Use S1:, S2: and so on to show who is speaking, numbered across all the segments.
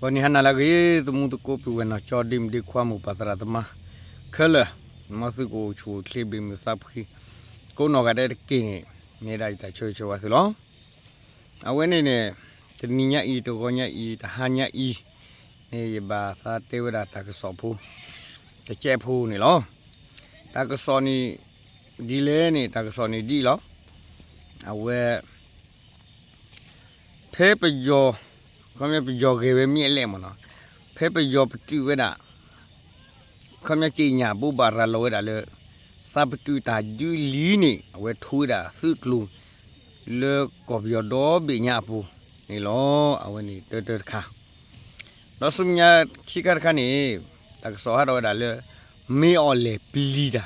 S1: bani hana lagi tumu tu kopi wena chodim di kwa mu pasara tama khala masu ko chu klebi mi saphi ko no ga de ki ni ne dai ta choi choi waslo awene ne tninya i to gonya i ta hanya i ne ye ba sa te wera ta ka so phu ta che phu ni lo ta ka so ni di le ni ta ka so ni di lo awe ဖဲပျော် ခမပကျော်ကေပဲမြက်လဲမနော်ဖဲပကျော်ပတူဝဲတာခမကြည်ညာပုပ္ပါရလောဝဲတာလေစပတူတာဒူလီနေအဝဲထိုးတာသုကလူလေကော်ဘီယောဒိုဘိညာပူနေလောအဝဲနေတတခါတော့စုညာခိကရခနေတက်စောဟာတော့ဒါလေမေအော်လေပလီတာ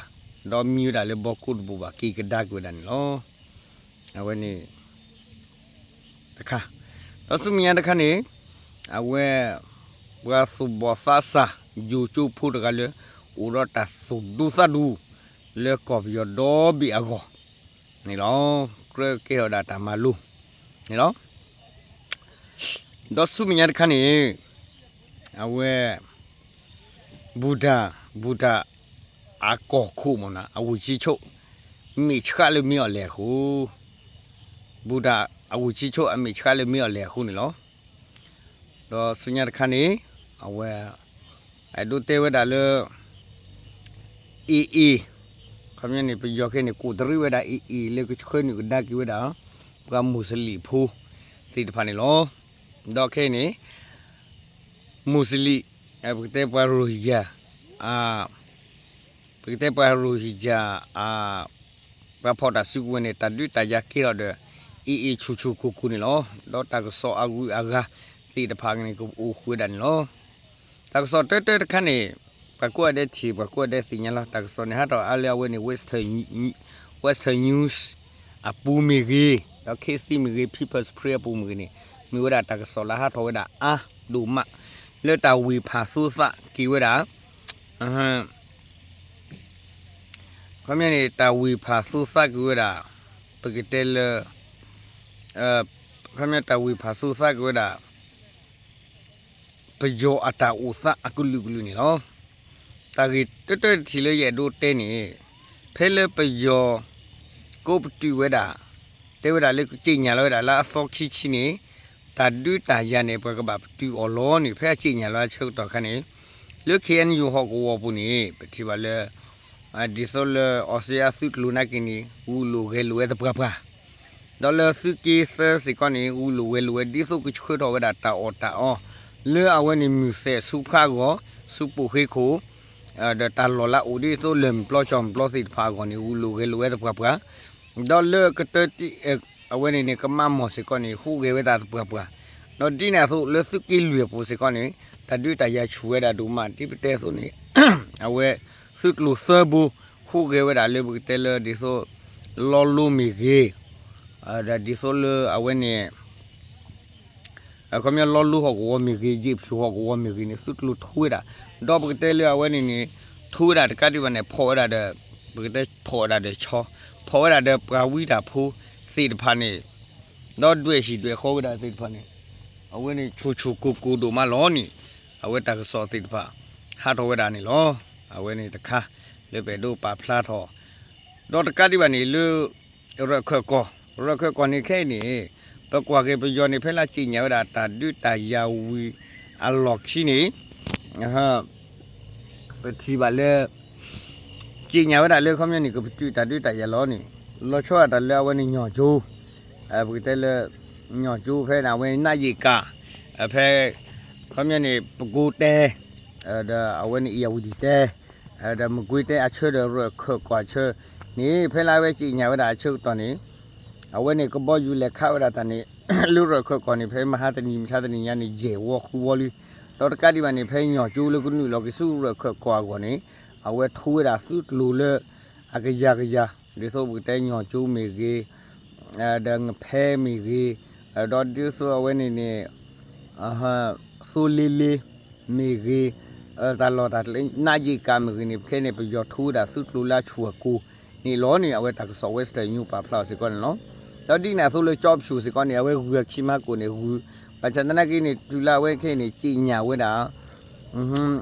S1: တော့မြူတာလေဘောကုတ်ဘူပါကိကဒါကွဒန်လောအဝဲနေတခါ တော့စုညာတခါနေအဝဲဝါစုဘောဆာဆာဂျူချူဖူတကလေဥရတာစုဒူဆာဒူ le kop yo do bi ago ni lo kre ke da ta ma lu ni lo do su mi nya khan ni awe buddha buddha a ko khu mo na a wu chi cho mi chha le mi le khu buddha a wu chi cho a mi chha le mi le khu ni lo do su nya khan ni awe ai do te we da le e e ခမင်းနေပြောခဲနေကိုတရီဝဒအီအီလေကချခွနေကဒါကီဝဒပကမုစလီဖူတိတဖာနေလောဒေါခဲနေမုစလီအပကတဲ့ပရိုဟီယာအာပကတဲ့ပရိုဟီယာအာပဖော်တာစုဝင်နေတာဒွတရကေရတဲ့ အီအီချူချူကူကူနေလောဒေါတာကဆောအဂူအဂါတိတဖာနေကိုအိုခွေးတယ်လောတာကဆောတဲတဲခနဲ့ pakua de thi pakua de sinyala tak so ne ha to alia we ni western western news apu mi gi da ke si mi gi people's prayer pu mi ni mi wa da tak so la ha to da a du ma le ta wi pha su sa ki wa da a ha ခမနေတာဝီဖာဆုစကွေတာပကတဲလ အဲခမတာဝီဖာဆုစကွေတာပကြောအတာဥစအကုလူကုလူနေနော်တာဂီတွတ်တွတ်ချီလို့ရဲ့တို့တဲနေဖဲလပယောကိုပတူဝဲတာတဲဝဲတာလေကြည်ညာလို့တာလာဆော့ခီချီနေတာဒူတာရနေဘကဘာပတူအလောနေဖဲကြည်ညာလာချုပ်တော့ခနေလုခေန်ယူဟောကိုဝပူနေပတိပါလေအဒီဆိုလအော်ဆီယာစုကလူနာကင်းနီဦးလူခဲလူဝဲတပကပ ဒေါ်လာစုကီဆာစီကောနီဦးလူဝဲလူဝဲဒီဆိုကချခွတော့ဝဲတာတာအော်တာအော်လေအဝဲနေမြူဆဲစုခါကိုစုပူခေခို da ta lo la udi to lem plo chom plo sit pha go ni u lu ge lu e da pra do le ke te ti awe ni ni ka ma mo se ko ni hu ge we da pra pra no di na so le su ki lu pu se ko ni ta du ta ya chu we da du ma ti pe te so ni awe su lu se bu hu ge we da le bu te le di so lo lu mi ge da di so le awe ni အခုမြလောလူဟောကိုမီကြီး ဂျစ်ဆူဟောကိုမီကြီးနေစုလူထွေးတာတော့ပကတဲ့လေအဝဲနေနေထွေးတာတကတိဘနဲ့ဖော်ရတဲ့ပကတဲ့ဖော်ရတဲ့ချောဖော်ရတဲ့ပဝိတာဖူးစိတ်ဖာနေတော့တွေ့ရှိတွေ့ခေါ်တာစိတ်ဖာနေအဝဲနေချူချူကူကူတို့မလောနေအဝဲတာကစောစိတ်ဖာဟာတော်ဝဲတာနေလောအဝဲနေတခါလေပဲတို့ပါဖလားတော်တော့တကတိဘနေလူရခွက်ကောရခွက်ကောနေခဲနေပကွာကေပယောနေဖဲလာချိညာဝတာတာဒုတာယာဝီအလော့ခိနေဟာပတိပါလေချိညာဝတာလေခမနီကပတိတာဒုတာယာလောနေလောချောတာလေဝနေညောချိုးအပကတဲလေညောချိုးဖဲနာဝဲနာယီကအဖဲခမနီပကူတဲအဲဒါအဝဲနေယာဝဒီတဲအဲဒါမကွေးတဲအချေရရခကွာချေနေဖဲလာဝဲချိညာဝတာအချုပ်တော်နေ အဝဲနေကဘောယူလက်ခဝရတနေလူရခွကောနေဖဲမဟာတနီမဟာတနီညနေရေဝခူဝလီတော့တကတိမနေဖဲညောကျိုးလကုနုလောကစုရခွကွာကောနေအဝဲထိုးရစုလူလအကကြကကြဒီဆိုဘူးတဲညောကျိုးမေကြီးအဲဒငဖဲမီကြီးအဲတော့ဒီဆိုအဝဲနေနေအဟာဆိုလီလီမေကြီးအဲတလောတာနာကြီးကမကြီးနေဖဲနေပြောထိုးတာစုလူလာချူကိုနေလောနေအဝဲတက်ဆော့ဝက်စတန်ညူပါဖလာစီကောနော် တော့ဒီနာဆိုလို့ job ရှူစီကောနေဝဲဝူခီမကိုနေဝူပဘာချန်တနာကိနေတူလာဝဲခဲနေကြည်ညာဝဲတာอือဟွန်း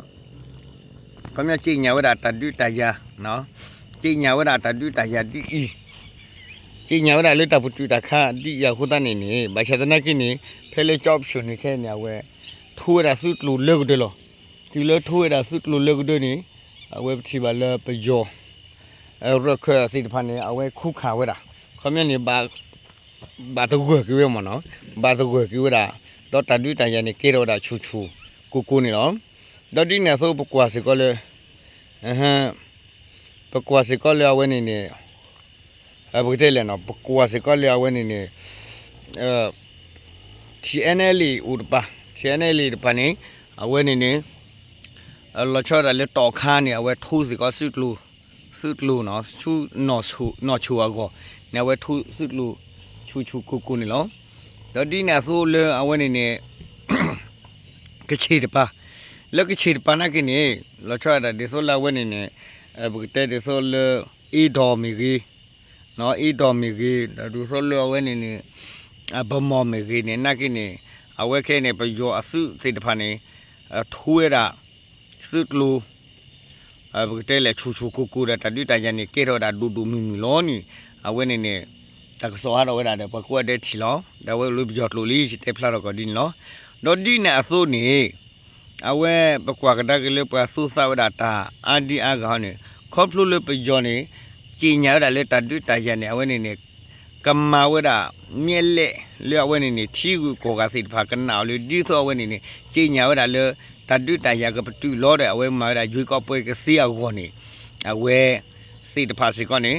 S1: ခမကြည်ညာဝဲတာတတူတရာနော်ကြည်ညာဝဲတာတတူတရာဒီအီကြည်ညာဝဲတာလေတပတူတခါဒီရခုတနေနေဘာချန်တနာကိနေဖဲလေကြော့ရှင်နေခဲနေဝဲထိုးရဆုလူလုတ်တယ်လို့ဒီလိုထိုးရဆုလူလုတ်တယ်နေအဝဲတိပါလပယောအဲ့ရခစီတဖာနေအဝဲခုခါဝဲတာခမနေဘာ ဘာတော့ကွယ်ကြွေးမနော်ဘာတော့ကွယ်ကြွေးတာတော့တတူတရနေကေတော့တာချူချူကိုကိုနေနော်တော့ဒီနေဆိုပကွာစကောလေအဟမ်ပကွာစကောလေအဝဲနေနေအဘုတဲလေနော်ပကွာစကောလေအဝဲနေနေအဲ TNL ဥဒပါ TNL ဒပနေအဝဲနေနေအလောချောရလေတော့ခါနေအဝဲထိုးစီကဆုတလူဆုတလူနော်ချူနော်ချူနော်ချူအကောနေဝဲထိုးဆုတလူ ချူချူကူကူနေလောတော့ဒီနေဆိုလေအဝဲနေနေကချေတပါလက်ကချေတပါနာကိနေလောချောရဒီဆိုလာဝဲနေနေအဘုတဲဒီဆိုလေအီဒေါ်မီကြီးနော်အီဒေါ်မီကြီးဒါဒူဆိုလေဝဲနေနေအဘမောမေကိနေနကိနေအဝဲခဲနေပယောအစုစိတ်တဖာနေအထွေးတာစုတလူအဘတဲလေချူချူကူကူတာတတိတရနေကေတော့တာဒူဒူမီမီလောနီအဝဲနေနေ တကစောရတော့ဝဲတာတဲ့ပကွက်တဲ့ချီလောဒါဝဲလူပြောလူလီတက်ဖလာတော့ကဒီနော်တော့ဒီနေအစိုးနေအဝဲပကွာကတကလေးပဆူဆာဝဒတာအာဒီအာကောင်းနေခေါပလူလပယောနေကြည်ညာတာလေတတိတရနေအဝဲနေနေကမ္မဝဒမြက်လက်လျော့ဝဲနေနေထီကူကိုကစိတ်ဖာကနာလေဒီသောဝဲနေနေကြည်ညာဝဒလေတတုတရကပတူလောတဲ့အဝဲမာရရွေးကောက်ပွဲကစီအကောနေအဝဲစိတ်ဖာစီကောနေ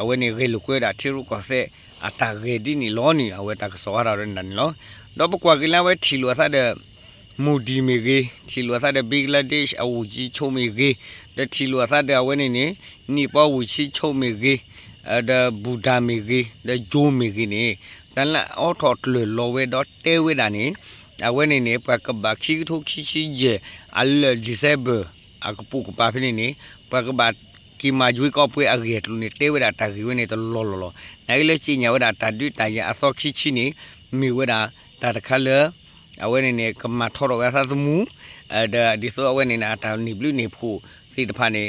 S1: အဝဲနေရေလူကွဲတာထီရုကောဆက် အတာရေဒီနီလောနီအဝဲတကစောရရနန်လောတော့ပကွာကလာဝဲထီလောသတဲ့မူဒီမီကေထီလောသတဲ့ဘင်္ဂလားဒေ့ရှ်အဝူကြီးချုံမီကေတဲ့ထီလောသတဲ့အဝဲနေနေနီပေါ်ဝူချီချုံမီကေအဒဘူဒါမီဂီဒဂျိုမီဂီနေတန်လာအော်ထော်တလလောဝဲတော့တဲဝဲတာနေအဝဲနေနေပ ကဘခီထုခီချီဂျေအလဒီဆေဘအကပုကပါဖိနေနေပကဘကီမာဂျွေကောပွဲအဂေတလူနေတဲဝဲတာတာဂီဝဲနေတလောလောလောနိုင်လေချီညာဝဲတာတာဒွတာရအသောခီချီနေမီဝဲတာတာတခါလအဝဲနေနေကမထော်တော့ဝဲသာသမူအဒဒီဆိုအဝဲနေနာတာနိဘလူနေဖို့စိတဖာနေ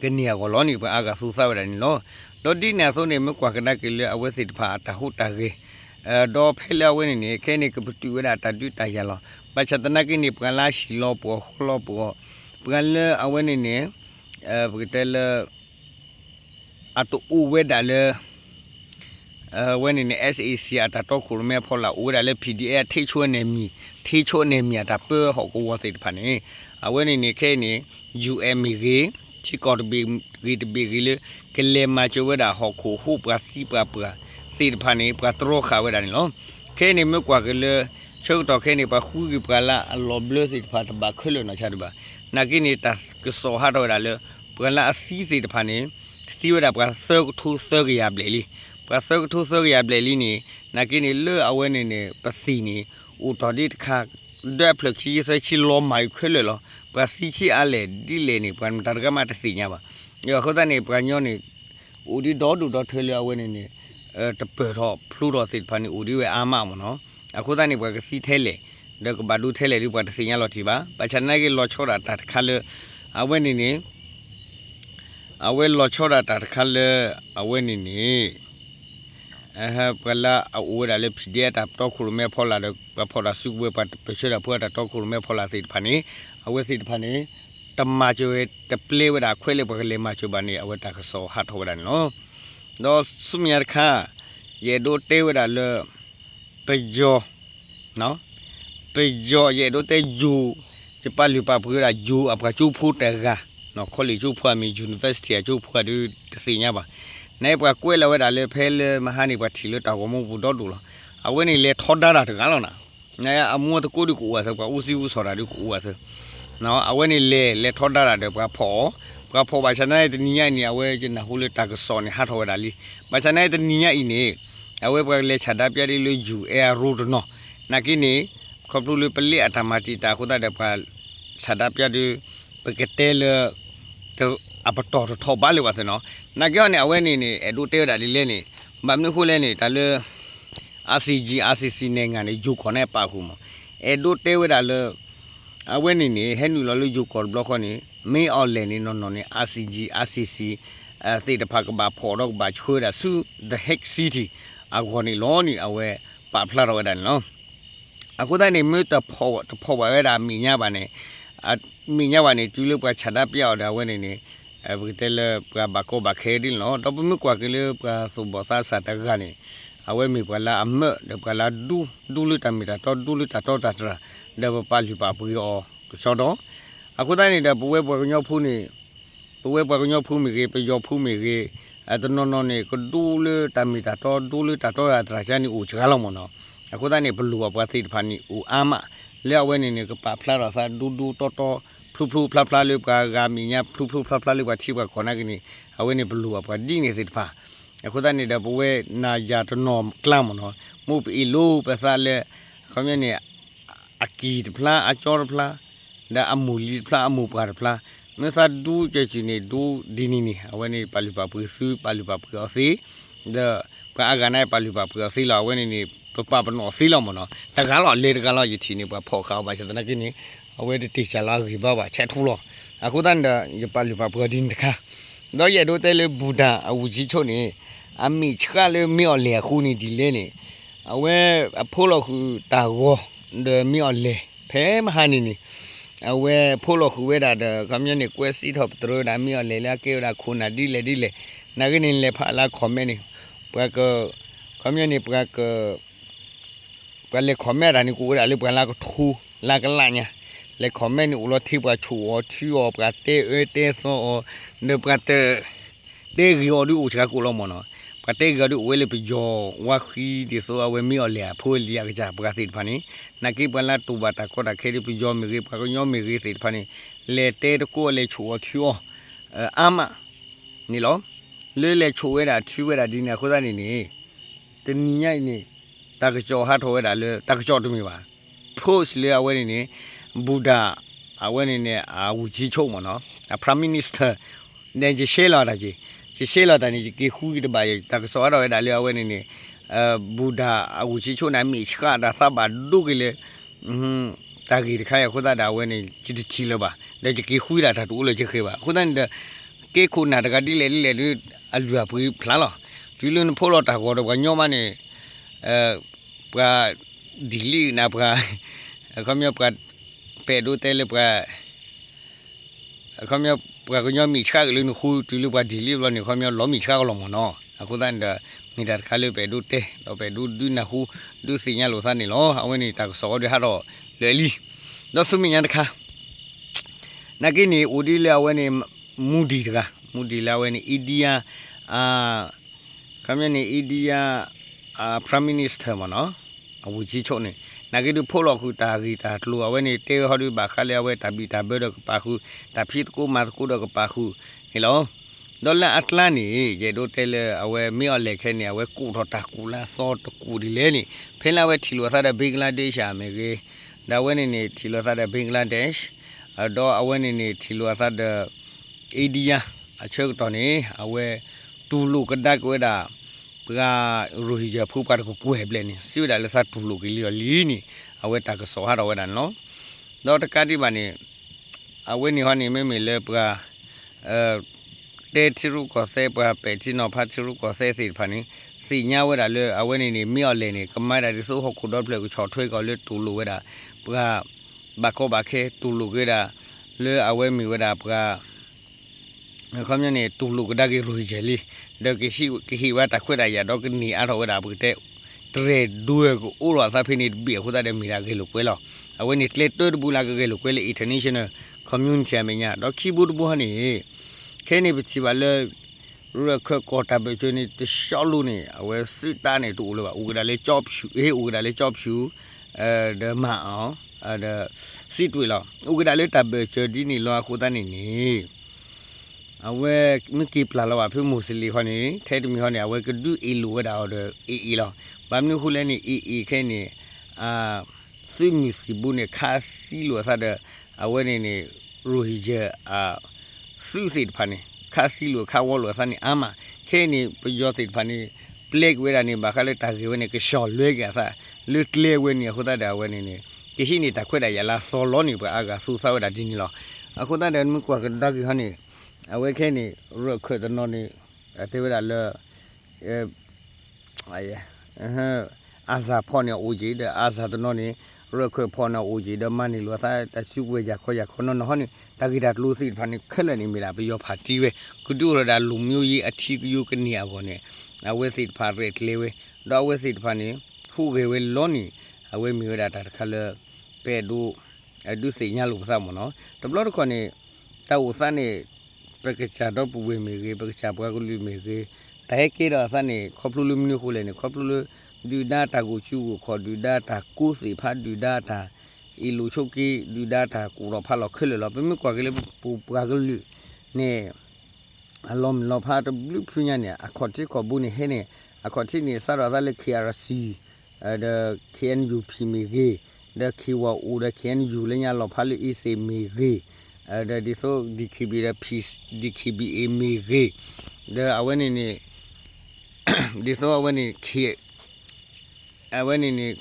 S1: ကနေရကောလောနေပအာကဆူဆာဝဲတာနေလောတော့ဒီနေဆိုနေမကွာကန ကလေအဝဲစစ်တဖာတဟုတကေအဲတော့ဖဲလဝဲနေခဲနေကပတူဝဲတာတတူတရလောပချတနကိနေပကလာရှိလောပေါ်ခလောပေါ်ပကလအဝဲနေနေအဲပကတလအတူဥဝဲဒါလေအဲဝဲနေနေ SAC အတာတော့ခုမဲဖော်လာဥဒါလေ PDF ထိချွနေမီထိချွနေမီတာပေဟောကိုဝစစ်တဖာနေအဝဲနေနေခဲနေ UM ကြီးချီကော်တဘီဂီတဘီဂီလေကလေမာချဝဒါဟောခိုဟုပကစီပပစီတဖာနေပကတရောခါဝဒါနေလောခဲနေမကွာကလေချုပ်တော့ခဲနေပခူးကပ လာအလောဘလစီတဖာတဘခွလနာချာတဘနာကိနေတာကစောဟာတော့ဒါလေပကလာအစီစီတဖာနေစီဝဒါပကဆောထူဆောကရပလေလီပကဆောထူဆောကရပလေလီနေနာကိနေလေအဝဲနေနေပစီနေဦးတော်ဒီတခါဒက်ဖလက်ချီဆချီလောမိုက်ခွလေလောပစီချီအလေဒီလေနေပန်တရကမတစီညာပါယောခုတနေပကညောနေဦးဒီတော့တူတော့ထွေလျဝဲနေနေအဲတပေတော့ဖလူတော့စစ်ဖာနေဦးဒီဝဲအာမမနော်အခုတနေပကစီထဲလေ ဒကဘာဒူထဲလေဒီပတစီညာလော်တီပါပချနာကေလော်ချောတာတခါလေအဝဲနေနေအဝဲလော်ချောတာတခါလေအဝဲနေနေအဟပလာအဝဲရလေဖြစ်တဲ့တပ်တော့ခုမဲဖော်လာတော့ဖော်လာစုဝဲပတ်ပချရာဖွာတာတော့ခုမဲဖော်လာစစ်ဖာနေအဝဲစစ်ဖာနေတမချွေတပလေဝဒါခွဲလေပကလေမချွဘာနေအဝဲတာကစောဟတ်ဟောဒါနော်တော့စုမြရခါရေဒိုတေဝဒါလေပကြောနော် ပကြောရေဒိုတေဂျူစပလူပါပူရာဂျူအပကချူဖူတေဂါနော်ခေါလီချူဖွာမီ University ချူဖွာဒီတစီညာပါနေပကကွဲလဝဒါလေဖဲလေမဟာနေပတီလတာဝမဘူတော့တူလားအဝဲနေလေထောဒါတာတကားလောနာနေအမွတ်ကိုဒီကိုဝါစပဦးစီဦးဆော်တာဒီကိုဝါစနော်အဝဲနေလေလေထောဒါတာတပဖော်ပဖော်ပါချနိုင်တနီညာနေအဝဲကျနာဟိုလေတာကစောနေဟာထောဒါလီပါချနိုင်တနီညာဤနေအဝဲပလေချ တာပြရီလူယူအဲရိုဒနော်နာကိနေခေါပလူလေပလေအတမတီတာခုတာတပချတာပြရီပကတဲလေအပတော်ထောပါလေဝါစနော်နာကြောနေအဝဲနေနေအဒူတဲတာလီလဲနေမမနခုလဲနေတာလေ RCG RCC နိုင်ငံနေဂျူခေါ်နေပါခုမအဲဒိုတဲဝဲတာလေအဝဲနေနေဟဲနူလောလူဂျူခေါ်ဘလော့ခေါ်နေမေအော်လဲနေနော်နော်နေ RCG RCC အဲသိတဖကဘာဖော်တော့ဘာချွေးတာဆူ the heck city အခေါ်နေလောနေအဝဲပါဖလာတော့တယ်နော် အခုတိုင်းနေမြို့တဖော်တဖော်ပါရတာမိညာပါနေအမိညာပါနေကျူလို့ပါချတာပြောက်တာဝဲနေနေအဲဘယ်တဲလပဘကောဘခဲဒီနော်တော့မြကွာကလေးပဆိုဘောသာစတာကနေ awe mi pala amme de pala du du lu ta mi ta to du lu ta to ta tra de pa lu pa pu yo so do aku ta ni de bu we bu nyo phu ni bu we bu nyo phu mi ge pe yo phu mi ge a to no no ni ko du lu ta mi ta to du lu ta to ta tra cha ni u cha lo mo no aku ta ni bu lu pa thi pha ni u ama le awe ni ni ko pa phla ra sa du du to to ဖလူဖလူဖလာဖလာလေးကဂါမီညာဖလူဖလူဖလာဖလာလေးကချိကခေါ်နာကနီအဝဲနေဘလူကဒီနေစစ်ဖာအခုတည်းနေတဲ့ဘဝနာကြတနော်ကလမ်မနော်မူပီလိုပစားလေခမနေအကီတဖလာအချောဖလာဒါအမူလီဖလာအမူပါဖလာမသဒူချချီနေဒူဒီနီနီအဝဲနေပါလီပါပူဆူပါလီပါပူအစီဒါ ကာကနိုင်ပါလီပါပူအစီလာဝဲနေနေပပပနော်စီလာမနော်တကားလောလေတကားလောယတီနေပဖောက်ခါပါချတဲ့ကိနေအဝဲတီချလာကြီးပါပါချက်ထူလောအခုတန်းဒါရပါလီပါပူဒီနတခါတော့ရတော့တဲလေဘူဒါအဝကြီးချုံနေအမိချကလေမြော်လေခုနီဒီလေနေအဝဲအဖိုးလို့ခုတာဝဒမြော်လေဖဲမဟာနီနီအဝဲဖိုးလို့ခုဝဲတာဒကမြနေကွဲစီတော့တရဒါမြော်လေလာကေရာခုနာဒီလေဒီလေနာကင်းလေဖာလာခမနေ ပကကမြနေပကပလေခမရာနီကိုရလေပလာကထူလာကလာညာလေခမနေဦးလို့ထိပါချူောချူောပကတေအေတေဆောနေပကတေတေဂီော်ဒီဦးချကကိုလောမနော်ကတဲ့ကဒူဝဲလေပကြောဝါခီဒီဆိုအဝဲမီော်လေဖိုးလီယာကကြပကတိဖာနီနကိပလာတူဘတာကောတာခဲဒီပကြောမီရေပကညောမီရေစိဖာနီလေတဲတကိုလေချူချူအာမနီလော လေလေချူဝဲတာချူဝဲတာဒီနေခိုးသားနေနေတနီညိုက်နေတာကကြောဟာထောဝဲတာလေတကကြောတူမီပါဖိုးစလေအဝဲနေနေဘူဒါအဝဲနေနေအာဝူကြီးချုံမနော်ပရမီနစ္စတာနေဂျရှေလာတာကြီးရှေရှေလာတန်ကြီးကေခူးတပါရတကစောရဒါလျောဝဲနေနေအဘူဒါအဝချီချိုနာမီချကဒါသဘာဒုကလေဟွန်းတာဂီတခါရခုဒဒါဝဲနေချီချီလပါဒါကြကေခူးရတာတူလို့ချခေပါခုဒန် ကေခုနာတကတိလေလေလေအလူပူဖလာလောဒီလိုဖိုးတော့တာကောတော့ညောမနေအဲပကဒီလီနာပကခမယပကပေဒိုတဲလေပကခမယပကညောမိချာကလေးနခုတူလူပါဒီလီဘလနေခမယလောမိချာကလောမနော်အခုတန်ဒမိတာခါလေးပေဒိုတဲတော့ပေဒိုဒူနခုဒူစညာလောသနေလောအဝင်းနေတာစောရဟာတော့လေလီတော့ဆုမိညာတခါနကိနေဦးဒီလာဝဲနေ မူဒီတကမူဒီလာဝဲနေအီဒီယာအာခမယနေအီဒီယာအာပရမီနစ္စတာမနော်အဝကြီးချုံနေနာဂီဒူဖိုလောခုတာဂီတာတလူအဝဲနေတေဟောဒီဘာခလျအဝဲတဘီတဘဲတော့ပါခုတဖိတကိုမာကိုတော့ပါခုဟေလောဒေါ်လာအတလန်နီရေဒိုတဲလအဝဲမြော်လက် ခဲနေအဝဲကူတော့တာကူလာစောတကူဒီလဲနေဖင်းလာဝဲထီလိုသတဲ့ဘင်္ဂလားဒေ့ရှ်အမေကြီးဒါဝဲနေနေထီလိုသတဲ့ဘင်္ဂလားဒေ့ရှ်အတော့အဝဲနေနေထီလိုသတဲ့အိဒီယာအချက်တော်နေအဝဲတူလူကဒက်ဝဲတာပကရိုဟီဂျာဖူပတ်ကိုကွဲပလဲနေစီဝဒါလက်သတူလူကလီလီနီအဝဲတာကစောဟာတော့ဝဲတာနော်တော့တကတိပါနေအဝဲနေဟောနေမေမေလဲပကအဲတေချီရုကိုဆေပပေချီနောဖတ်ချီရုကိုဆေစီဖာနေစီညာဝဲတာလေအဝဲနေနေမြော့လဲနေကမိုက်တာဒီဆိုဟခုတော့ပလဲကိုချော်ထွေးကောလေတူလူဝဲတာပကဘကောဘခဲတူလူကေတာလေအဝဲမီဝဲတာပက ခမနေတူလူကဒါကေရူဂျယ်လီဒေကရှိကဟိဝတာခွတ်ရရတော့ကနီအရောဝတာပုတဲ့တရေဒူကိုအိုရသာဖိနေဘီခုတာတဲ့မီရာကေလိုကွဲလောအဝဲနေကလက်တော်ဘူလာကေလိုကွဲလေ international community အမညာတော့ခီဘူးဘူဟနေခဲနေပချီပါလေရခကောတာပဲချနေတရှောက်လို့နေအဝဲစစ်တာနေတူလို့ပါဦးကဒါလေ job ရှူအေးဦးကဒါလေ job ရှူအဲဒမအောင်အဲဒါစစ်တွေလောဦးကဒါလေတဘချဒီနီလောခုတာနေနေ အဝဲမကိပလာလောအဖေမူစလီခေါနေထဲတမီခေါနေအဝဲကဒူအီလိုဝဒါအော်အီအီလောဘာမနခုလဲနေအီအီခဲနေအာစီမီစီဘူးနေခါစီလိုဆာတဲ့အဝဲနေနေရိုဟီဂျာအာဆူစီဖာနေခါစီလိုခါဝလောဆာနေအာမခဲနေပယောစီဖာနေပ plek we da ni ba kha le ta ge we ni ke sho lwe ga sa lu tle we ni khu da da we ni ni ke shi ni ta khwe da ya la so lo ni ba aga su sa we da di ni lo aku da da mu kwa ga da gi ha ni a we khe ni ro khwe da no ni a te we da le e ai ha aza pho ni o ji da aza da no ni ro khwe pho na o ji da ma ni lo sa ta su we ja kho ya kho no no ha ni တဂိတာလူစီဖာနေခက်လက်နေမိလားပြီးရောဖာတီးဝဲကုတူရတာလူမျိုးကြီးအထီးယူကနေရပေါ်နေအဝဲစီဖာရက်လေဝဲတော့ဝဲစီဖာနေခုကေဝဲလောနီအဝဲမျိုးရတာတခါလပဲဒူအဒုစီညာလို့စားမနော်တဘလတော့ခနေတောက်စနေ ပကချာတော့ပူဝဲမေကေပကချာပွားကလူမေကေတဲကေတော့စနေခေါပလူလူမျိုးခုလေနေခေါပလူလူဒူဒာတာကိုချူကိုခေါ်ဒူဒာတာကိုစီဖာဒူဒာတာ i lu chok ki du da ta ku ro pha lo khile lo pe mi kwa ke le pu pra ke lu ne alom lo pha to blu phu nya ne a khot ti ko bu ni he ne a khot ti ni sa ra da le krc the knup mi ge the kiwa u the knu le nya lo pha le i se mi ge the di so di kibi the peace di kibi e mi ge the aweni ni di so aweni ki aweni ni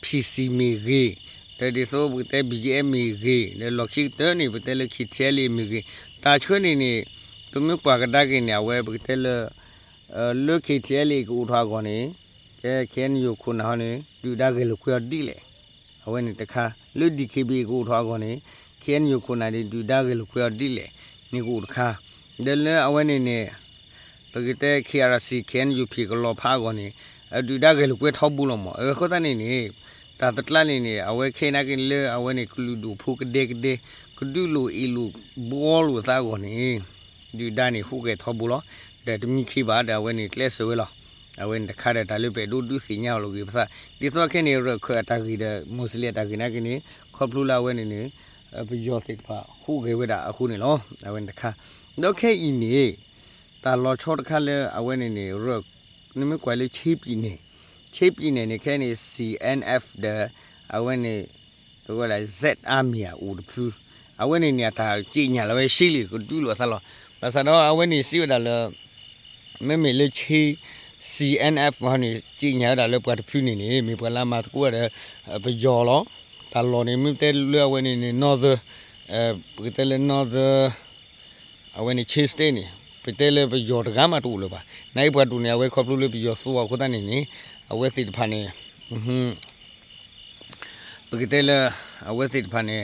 S1: pc mi ge တဲ့ဒီဆိုဘူးတဲ့ BGM မီကြီးတဲ့လောက်ရှိတဲ့နေဘူးတဲ့လက်ခိချဲလီမီကြီးတာချွနေနေသူမျိုးကွာကတကင်းနေဝဲဘူးတဲ့လအဲလုခိချဲလီကိုထားကောနေကဲခဲနယူခုနာနေလူဒါကလေးခွေဒီလေအဝဲနေတခါလုဒီခိဘီကိုထားကောနေ ခဲနယူခုနာဒီလူဒါကလေးခွေဒီလေနေကိုတခါဒဲလဲအဝဲနေနေပကတဲ့ KRC ခဲနယူဖီကလောဖာကောနေအဒူဒါကလေးခွေထောက်ဘူးလို့မအခုတနေနေတာတတလနေနေအဝဲခေနာကင်လေအဝဲနေကလူဒူဖုကဒေကဒေကဒူလိုအီလူဘောလူသားကောနေဒီဒာနေဖုကေထောဘူးလောတဲ့တမိခိပါတဲ့အဝဲနေကလက်ဆွဲလောအဝဲတခါတဲ့ဒါလေးပဲဒူဒူစီညာလို့ကိပစာဒီတော့ခေနေရခွအတာဂီတဲ့မွတ်စလင်တာဂီနာကိနေခေါပလူလာဝဲနေနေ ပယောတိပါခုကေဝဲတာအခုနေလောအဝဲတခါတော့ခေအီနေတာလောချောတခါလဲအဝဲနေနေရနမကွယ်လေးချိပြီနေချိပ်ပြည်နယ်နေခဲနေ CNF တဲ့အဝဲနေတော့လာ Z Army ဦးတဖူအဝဲနေနေတာကြည်ညာလည်းရှိလီကိုတူးလို့ဆလောဘာသာတော့အဝဲနေစီရတာလည်းမမေလေချီ CNF ဘာနေကြည်ညာတာလည်းပတ်ဖူနေနေမေပလာမတ်ကိုရပကြောလော တာလောနေမြတဲ့လွယ်ဝဲနေ North အဲပကတဲ့ North အဝဲနေ Chase Day နေပတဲ့လေပကြောတကားမတူလို့ပါနိုင်ဘတ်တူနေဝဲခေါပလို့လို့ပကြောဆိုးခုတန်းနေနေအဝဲစစ်ဖာနေဟွန်းပကတဲ့လအဝဲစစ်ဖာနေ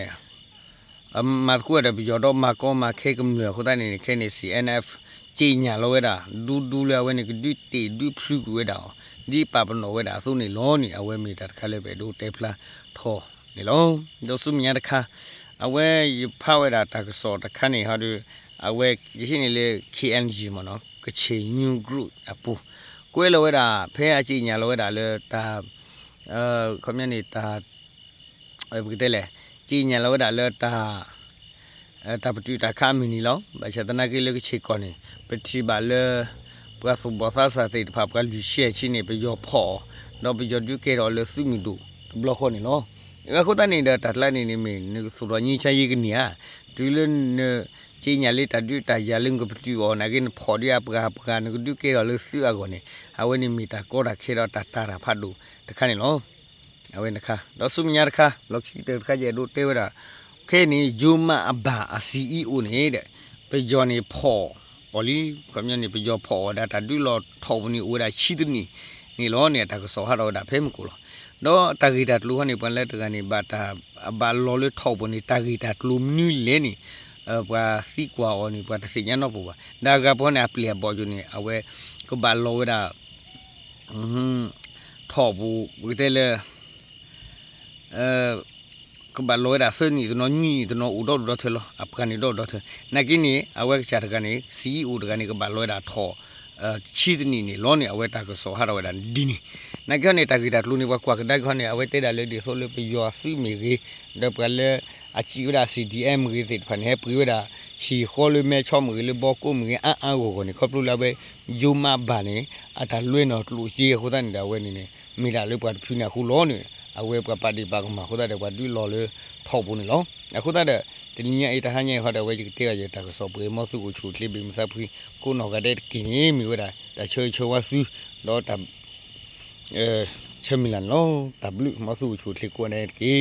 S1: အမတ်ကွရဘီယောတော့မကောမခေကမလခုတနေခေနေ CNF ကြည်ညာလောဝဲတာဒူဒူလဝဲနေဒူတီဒူဖလူဝဲတာဒီပပနောဝဲတာသုနေလောနေအဝဲမီတာတခါလေပဲဒူတေဖလာထော နေလောဒိုဆုမြတခါအဝဲဖဝဲတာတကစောတခါနေဟာဒူအဝဲရရှိနေလေ KNG မနော်ကချေ new group အပူကွဲလောဝဲတာဖဲအကြည့်ညာလောဝဲတာလေတာအဲခမနေတာအဲဘယ်တဲ့လဲကြည့်ညာလောဝဲတာလေတာအဲတာပတူတာခါမီနီလောဘာချတနာကေလေချေကောနေပတိပါလေပကဖဘောသာစာတေတဖပကလူရှေချင်းနေပယောဖောတော့ပယောဒုကေရောလေစုမီဒူဘလခေါနေလော အခုတနေတာတတ်လိုက်နေနေမင်းဆိုတော့ညချရေးကနေဟာဒီလနေจีညာလေးတတူတရလင်းကပတူအော်နဂင်ဖော်ရပကပကနကဒုကေရလစီအကောနေအဝနေမီတာကောတာခေရတာတာရာဖတ်လူတခါနေလောအဝနေခါတော့စုမညာတခါလောက်ချီတခါကျဒိုတေဝရာခဲနေဂျူမအဘာအစီအီအိုနေတဲ့ပေဂျော်နေဖော်ော်လီခမနေပေဂျော်ဖော်ဒါတတူလောထောင်းနေဦးတာရှိတနီနေလောနေတာကစောဟာတော့ဒါဖဲမကူလော တော့တာဂီတာလူဟနေပန်လက်တကနေဘာတာဘာလောလေထောက်ပနေတာဂီတာလူမြူလဲနေပွာစီကွာအော်နီပွာတစီညာတော့ပူပါဒါကပေါ်နေပလီပေါ်ဂျူနီအဝဲကဘာလောဝဒါဟွန်းထော်ဘူးဝီတဲလေအဲကဘာလောဒါဆနီတနော်ညီတနော်ဦးတော့တော့ထဲလောအပကန်နီတော့တော့ထဲနကင်းနီအဝဲချာတကနေစီဦးတကနေကဘာလောဒါထော်အချီတနီနီလောနေအဝဲတာကဆောဟာရဝဒါဒီနီ နကနေတကီတာလူနေဘကွာကဒက်ခနေအဝဲတဲတာလေဒီဆိုလေပယောစီမီကြီးဒပကလေအချီဝဒါ CDM ကြီးတဲ့ဖန်ဟဲပရီဝဒါရှီခေါ်လို့မဲချောမကြီးလေဘောကုမကြီးအန်အန်ကိုကိုနေခေါပလူလာပဲဂျူမဘာနေအတာလွဲ့တော့လူကြီးခိုးတဲ့နေတာဝဲနေနေမိတာလေးပွားဖြူနေခုလောနေအဝဲပွားပါတီပါကမှာခိုးတဲ့ကွာဒီလောလေထောက်ဖို့နေလောအခုတဲ့တနည်းအေးတဟန်ညဟောတဲ့ဝဲကြီးတဲ့ရတဲ့ကစောပွေမောစုကိုချူလိပိမစဖီကိုနော်ကတဲ့ကင်းမီဝဒါတချွေချွဝဆူတော့တ အဲချမီလန်လောတဘလူမဆူချူထီကိုနေကေ